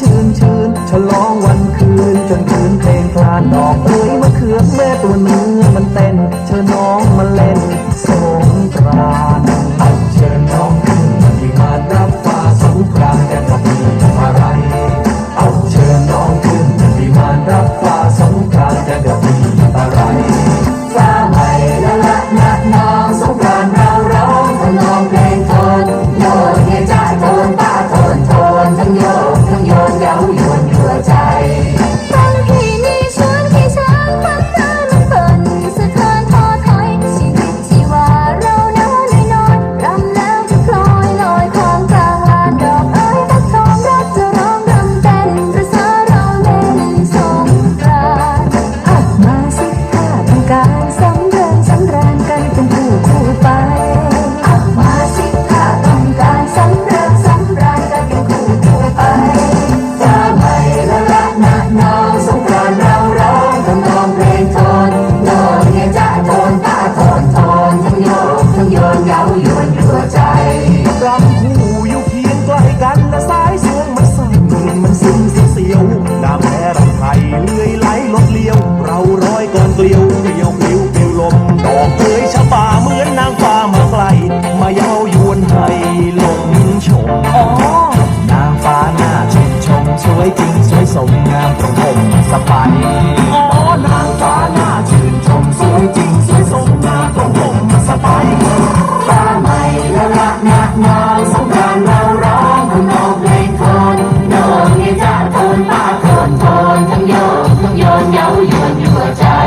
ชื่นชื่นฉลองวันคืนจนคืนเพลงคลานดอกเอ้ยมะเขือแม่ตัวเนื้อมันเต้นเชิญน้อง เหงาโยนหัวใจกงหูอยู่เพียงใกล้กันแต่สายสีงมันสั่นมันซึ้งเสียวน้ำแม่รังไทยเลื่อยไหลลดเลี้ยว เรารอยก่อนเกลียวเกลียวเกลียวเกลียวลมดอกเอยชะบาเหมือนนางฟ้ามาไกลมาเย้ายวนให้ลมชมนางฟ้าหน้าชมชมสวยจริงสวยสมงามตรงผมสบาย time.